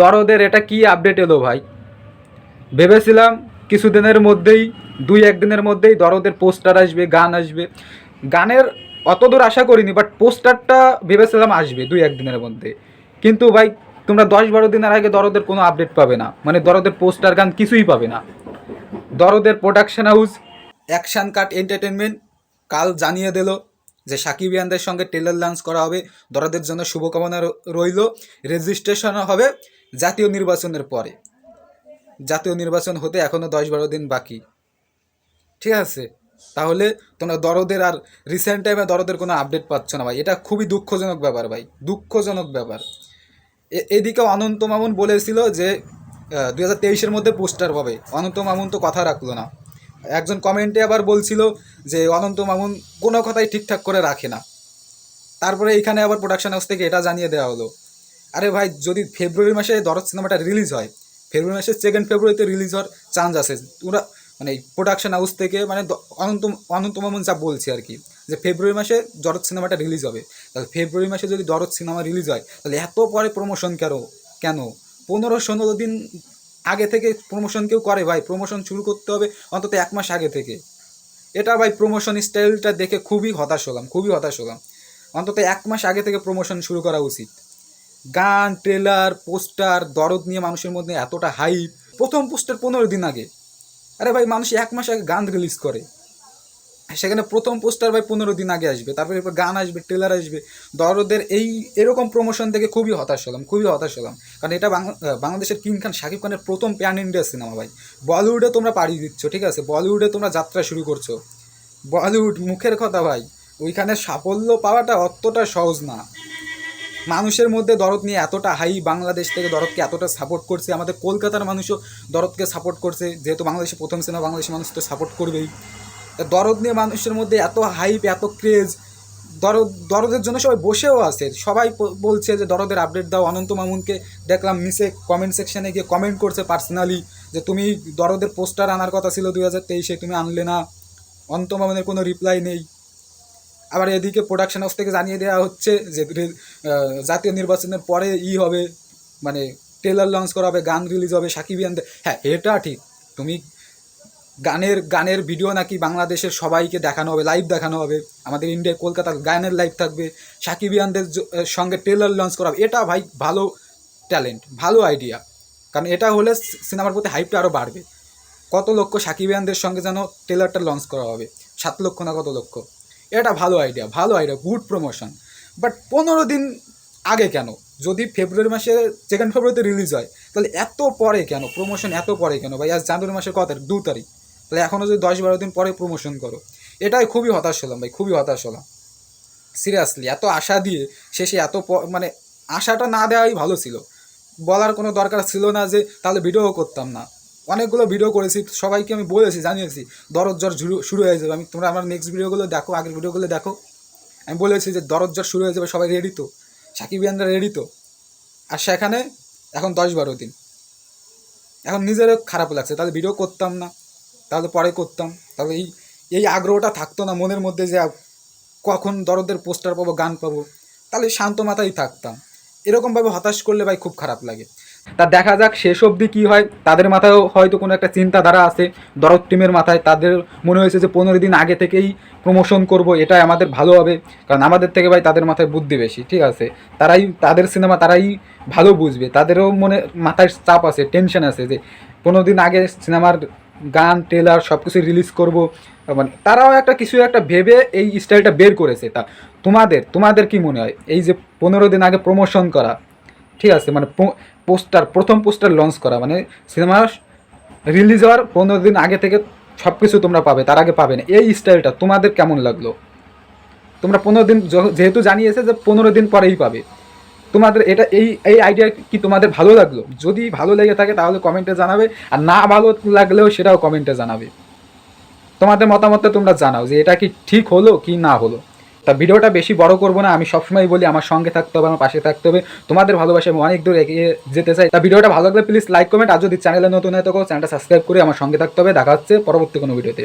দরদের, এটা কি আপডেট এলো ভাই? ভেবেছিলাম কিছুদিনের মধ্যেই, দুই একদিনের মধ্যেই দরদের পোস্টার আসবে, গান আসবে। গানের অত দূর আশা করিনি বাট পোস্টারটা ভেবেছিলাম আসবে দুই একদিনের মধ্যে। কিন্তু ভাই, তোমরা দশ বারো দিনের আগে দরদের কোনো আপডেট পাবে না। মানে দরদের পোস্টার গান কিছুই পাবে না। দরদের production house action cut entertainment কাল জানিয়ে দিল। যে সাকিব ইয়ানদের সঙ্গে টেলার লঞ্চ করা হবে। দরদের জন্য শুভকামনা রইল। রেজিস্ট্রেশন হবে জাতীয় নির্বাচনের পরে। জাতীয় নির্বাচন হতে এখনও দশ বারো দিন বাকি। ঠিক আছে? তাহলে তোমরা দরদের আর রিসেন্ট টাইমে দরদের কোনো আপডেট পাচ্ছ না ভাই। এটা খুবই দুঃখজনক ব্যাপার ভাই। দুঃখজনক ব্যাপার। এদিকে অনন্ত মামুন বলেছিল যে দু হাজার তেইশের মধ্যে পোস্টার পাবে। অনন্ত মামুন তো কথা রাখল না। একজন কমেন্টে আবার বলছিল যে অনন্ত মামুন কোনো কথাই ঠিকঠাক করে রাখে না। তারপরে এখানে আবার প্রোডাকশন হাউস থেকে এটা জানিয়ে দেওয়া হলো। আরে ভাই, যদি ফেব্রুয়ারি মাসে দরদ সিনেমাটা রিলিজ হয় ফেব্রুয়ারি মাসের সেকেন্ড ফেব্রুয়ারিতে রিলিজ হওয়ার চান্স আছে। তোমরা মানে প্রোডাকশন হাউস থেকে মানে অনন্ত অনন্ত মামুন যা বলছে আর কি, যে ফেব্রুয়ারি মাসে দরদ সিনেমাটা রিলিজ হবে। তাহলে ফেব্রুয়ারি মাসে যদি দরদ সিনেমা রিলিজ হয়, তাহলে এত পরে প্রমোশন কেন? কেন? পনেরো, ষোলো দিন আগে থেকে প্রমোশন কেউ করে ভাই প্রমোশন শুরু করতে হবে অন্তত এক মাস আগে থেকে। এটা ভাই প্রমোশন স্টাইলটা দেখে খুবই হতাশ হলাম, খুবই হতাশ হলাম। অন্তত এক মাস আগে থেকে প্রমোশন শুরু করা উচিত। গান ট্রেলার পোস্টার দরদ নিয়ে মানুষের মধ্যে এতটা হাইপ প্রথম পোস্টার পনেরো দিন আগে। আরে ভাই, মানুষ এক মাস আগে গান রিলিজ করে। সেখানে প্রথম পোস্টার ভাই পনেরো দিন আগে আসবে, তারপরে এরপর গান আসবে ট্রেলার আসবে। দরদের এই এরকম প্রমোশন থেকে খুবই হতাশ হলাম, খুবই হতাশ হলাম। কারণ এটা বাংলা- বাংলাদেশের কিং খান, শাকিব খানের প্রথম প্যান ইন্ডিয়া সিনেমা ভাই। বলিউডে তোমরা পাড়ি দিচ্ছ, ঠিক আছে? বলিউডে তোমরা যাত্রা শুরু করছ। বলিউড, মুখের কথা ভাই, ওইখানে সাফল্য পাওয়াটা অতটা সহজ না। মানুষের মধ্যে দরদ নিয়ে এতটা হাই বাংলাদেশ থেকে দরদকে এতটা সাপোর্ট করছে, আমাদের কলকাতার মানুষও দরদকে সাপোর্ট করছে। যেহেতু বাংলাদেশে প্রথম সিনেমা বাংলাদেশের মানুষ তো সাপোর্ট করবেই। দরদ নিয়ে মানুষের মধ্যে এত হাইপ এত ক্রেজ দরদ, দরদের জন্য সবাই বসেও আছে। সবাই বলছে যে দরদের আপডেট দাও। অনন্ত মামুনকে দেখলাম মিসে কমেন্ট সেকশনে গিয়ে কমেন্ট করছে পার্সোনালি যে, তুমি দরদের পোস্টার আনার কথা ছিল দুই হাজার তেইশে, তুমি আনলে না? অনন্ত মামুনের কোনো রিপ্লাই নেই। আবার এদিকে প্রোডাকশন হাউস থেকে জানিয়ে দেওয়া হচ্ছে যে জাতীয় নির্বাচনের পরে ই হবে মানে ট্রেলার লঞ্চ করা হবে, গান রিলিজ হবে সাকিবিয়ানদের হ্যাঁ এটা ঠিক। তুমি গানের গানের ভিডিও নাকি বাংলাদেশের সবাইকে দেখানো হবে লাইভ দেখানো হবে। আমাদের ইন্ডিয়ার কলকাতার গানের লাইভ থাকবে। সাকিবিয়ানদের সঙ্গে ট্রেলার লঞ্চ করা হবে। এটা ভাই ভালো ট্যালেন্ট ভালো আইডিয়া কারণ এটা হলে সিনেমার প্রতি হাইপটা আরও বাড়বে। কত লক্ষ সাকিবিয়ানদের সঙ্গে যেন ট্রেলারটা লঞ্চ করা হবে? সাত লক্ষ না কত লক্ষ? এটা ভালো আইডিয়া ভালো আইডিয়া গুড প্রমোশন বাট পনেরো দিন আগে কেন? যদি ফেব্রুয়ারি মাসে সেকেন্ড ফেব্রুয়ারিতে রিলিজ হয়, তাহলে এত পরে কেন? প্রমোশন এত পরে কেন? ভাই, আজ জানুয়ারি মাসের কত দু তারিখ। তাহলে এখনও যদি দশ বারো দিন পরে প্রমোশন করো, এটাই খুবই হতাশ হলাম ভাই, খুবই হতাশ হলাম। সিরিয়াসলি এত আশা দিয়ে শেষে এত মানে আশাটা না দেওয়াই ভালো ছিল। বলার কোনো দরকার ছিল না যে, তাহলে ভিডিও করতাম না। অনেকগুলো ভিডিও করেছি, সবাইকে আমি বলেছি, জানিয়েছি, দরদ জ্বর শুরু হয়ে যাবে। আমি তোমরা আমার নেক্সট ভিডিওগুলো দেখো, আগের ভিডিওগুলো দেখো। আমি বলেছি যে, দরদ জ্বর শুরু হয়ে যাবে, সবাই রেডি তো। সাকিব ইয়ানরা রেডি তো। আর সেখানে এখন দশ বারো দিন। এখন নিজেরও খারাপ লাগছে, তাহলে ভিডিও করতাম না। তাহলে পরে করতাম। তাহলে এই এই আগ্রহটা থাকতো না মনের মধ্যে যে কখন দরদের পোস্টার পাবো, গান পাবো। তাহলে শান্ত মাথায় থাকতাম। এরকমভাবে হতাশ করলে ভাই খুব খারাপ লাগে। তা দেখা যাক শেষ অবধি কী হয়। তাদের মাথায়ও হয়তো কোনো একটা চিন্তাধারা আছে। দরদ টিমের মাথায় তাদের মনে হয়েছে যে পনেরো দিন আগে থেকেই প্রমোশন করব, এটাই আমাদের ভালো হবে। কারণ আমাদের থেকে ভাই তাদের মাথায় বুদ্ধি বেশি, ঠিক আছে? তারাই, তাদের সিনেমা তারাই ভালো বুঝবে। তাদেরও মনে মাথায় চাপ আছে টেনশন আছে যে পনেরো দিন আগে সিনেমার গান ট্রেলার সব কিছু রিলিজ করব। মানে তারাও একটা কিছু একটা ভেবে এই স্টাইলটা বের করেছে তা তোমাদের তোমাদের কি মনে হয়? এই যে পনেরো দিন আগে প্রমোশন করা, ঠিক আছে? মানে পোস্টার প্রথম পোস্টার লঞ্চ করা মানে সিনেমা রিলিজ হওয়ার পনেরো দিন আগে থেকে সব কিছু তোমরা পাবে, তার আগে পাবে না। এই স্টাইলটা তোমাদের কেমন লাগল? তোমরা পনেরো দিন যেহেতু জানিয়েছে যে পনেরো দিন পরেই পাবে। তোমাদের এটা এই এই আইডিয়া কি তোমাদের ভালো লাগল? যদি ভালো লেগে থাকে তাহলে কমেন্টে জানাবে, আর না ভালো লাগলেও সেটাও কমেন্টে জানাবে। তোমাদের মতামতটা তোমরা জানাও যে এটা কি ঠিক হলো কি না হলো। তা ভিডিওটা বেশি বড় করব না, আমি সবসময় বলি আমার সঙ্গে থাকতে হবে, আমার পাশে থাকতে হবে। তোমাদের ভালোবাসা আমি অনেক দূর এগিয়ে যেতে চাই। তা ভিডিওটা ভালো লাগলে প্লিজ লাইক কমেন্ট আর যদি চ্যানেলে নতুন হয় থাকো চ্যানেলটা সাবস্ক্রাইব করে আমার সঙ্গে থাকতে হবে। দেখা হচ্ছে পরবর্তী কোনো ভিডিওতে